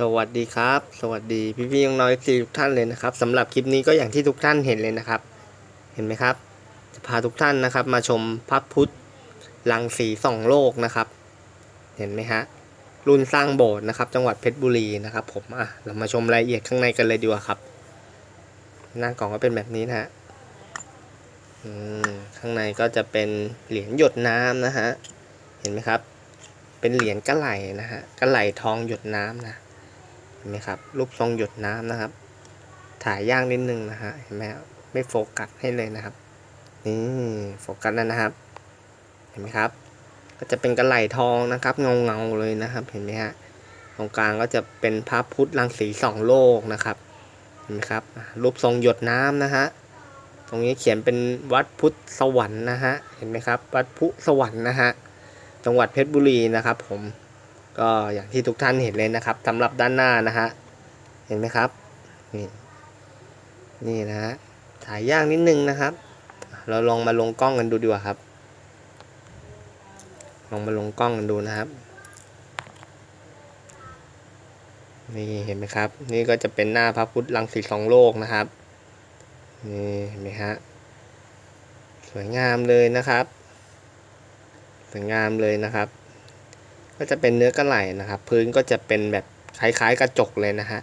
สวัสดีครับ สวัสดีพี่พี่น้องๆทุกท่านเลยนะครับสำหรับคลิปนี้ก็อย่างที่ทุกท่านเห็นเลยนะครับ เห็นไหมครับ จะพาทุกท่านนะครับมาชมพระพุทธลังสีสองโลกนะครับ เห็นไหมฮะรุ่นสร้างโบสถ์นะครับ จังหวัดเพชรบุรีนะครับผมอะเรามาชมรายละเอียดข้างในกันเลยดีกว่าครับ หน้ากล่องก็เป็นแบบนี้นะฮะข้างในก็จะเป็นเหรียญหยดน้ำนะฮะเห็นไหมครับ เป็นเหรียญกระไหลนะฮะกระไหลทองหยดน้ำนะ ห็นไหมครับ รูปทรงหยดน้ำนะครับ ถ่ายยากนิดนึงนะฮะเห็นไหมครับไม่โฟกัสให้เลยนะครับนี่โฟกัสแล้วนะครับ เห็นไหมครับ ก็จะเป็นกระไหลทองนะครับเงาเงาเลยนะครับเห็นไหมฮะตรงกลางก็จะเป็นพระพุทธรังสีสองโลกนะครับเห็นไหมครับ รูปทรงหยดน้ำนะฮะตรงนี้เขียนเป็นวัดพุทธสวรรค์นะฮะเห็นไหมครับ วัดพุทธสวรรค์นะฮะจังหวัดเพชรบุรีนะครับผม ก็อย่างที่ทุกท่านเห็นเลยนะครับสำหรับด้านหน้านะฮะเห็นไหมครับนี่นี่นะฮะถ่ายยากนิดนึงนะครับ เราลองมาลงกล้องกันดูดีกว่าครับ ลองมาลงกล้องกันดูนะครับนี่เห็นไหมครับ นี่ก็จะเป็นหน้าพระพุทธรังสีสองโลกนะครับนี่เห็นไหมฮะสวยงามเลยนะครับ สวยงามเลยนะครับ ก็จะเป็นเนื้อกระไหล่นะครับ พื้นก็จะเป็นแบบคล้ายๆ กระจกเลยนะฮะ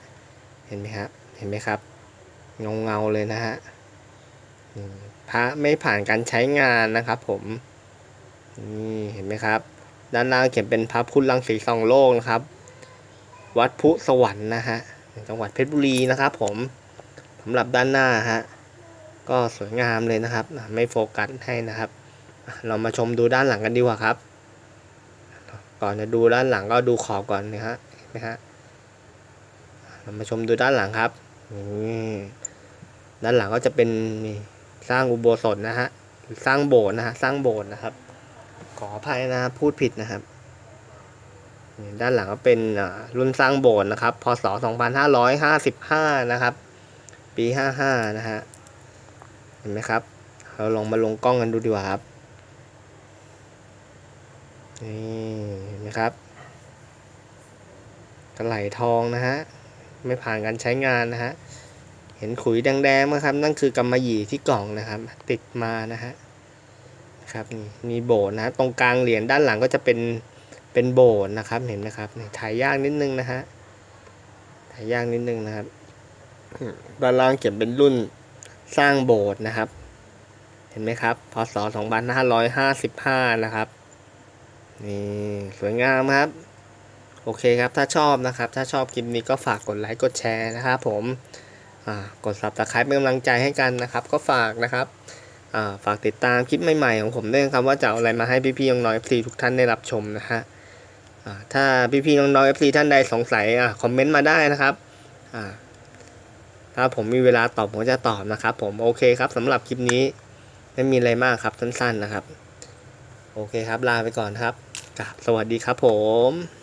เห็นไหมครับเห็นไหมครับ เงาเงาๆเลยนะฮะพระไม่ผ่านการใช้งานนะครับ ผมนี่เห็นไหมครับ ด้านล่างเขียนเป็นพระพุทธรังสีสองโลกนะครับ วัดพุสวรรค์นะฮะจังหวัดเพชรบุรีนะครับ ผมสำหรับด้านหน้าฮะก็สวยงามเลยนะครับ ไม่โฟกัสให้นะครับ เรามาชมดูด้านหลังกันดีกว่าครับ ก่อนจะดูด้านหลังก็ดูขอบก่อนนะฮะเห็นไหมฮะเรามาชมดูด้านหลังครับด้านหลังก็จะเป็นนี่สร้างอุโบสถนะฮะสร้างโบสถ์นะฮะสร้างโบสถ์นะครับ ขออภัยนะพูดผิดนะครับ ด้านหลังก็เป็นรุ่นสร้างโบสถ์นะครับ พศ 2555 นะครับ ปี 55 นะฮะเห็นไหมครับ เราลองมาลงกล้องกันดูดีกว่าครับ นี่เห็นไหมครับกระไหลทองนะฮะ ไม่ผ่านการใช้งานนะฮะ เห็นขุยแดงๆไหมครับ นั่นคือกำมะหยี่ที่กล่องนะครับ ติดมานะฮะครับนี่มีโบสถ์นะตรงกลางเหรียญด้านหลังก็จะเป็นเป็นโบสถ์นะครับเห็นไหมครับถ่ายยากนิดนึงนะฮะถ่ายยากนิดนึงนะครับด้านล่างเขียนเป็นรุ่นสร้างโบสถ์นะครับ เห็นไหมครับพศ2555 นะครับ นี่สวยงามครับ โอเคครับถ้าชอบนะครับ ถ้าชอบคลิปนี้ก็ฝากกดไลค์กดแชร์นะครับผมกด subscribe เป็นกำลังใจให้กันนะครับ ก็ฝากนะครับฝากติดตามคลิปใหม่ๆของผมด้วยครับว่าจะเอาอะไรมาให้พี่ๆน้องๆ FC ทุกท่านได้รับชมนะฮะถ้าพี่ๆน้องๆ FC ท่านใดสงสัยอคอมเมนต์มาได้นะครับถ้าผมมีเวลาตอบผมจะตอบนะครับ ผมโอเคครับสำหรับคลิปนี้ไม่มีอะไรมากครับสั้นๆนะครับ โอเคครับลาไปก่อนครับ กราบสวัสดีครับผม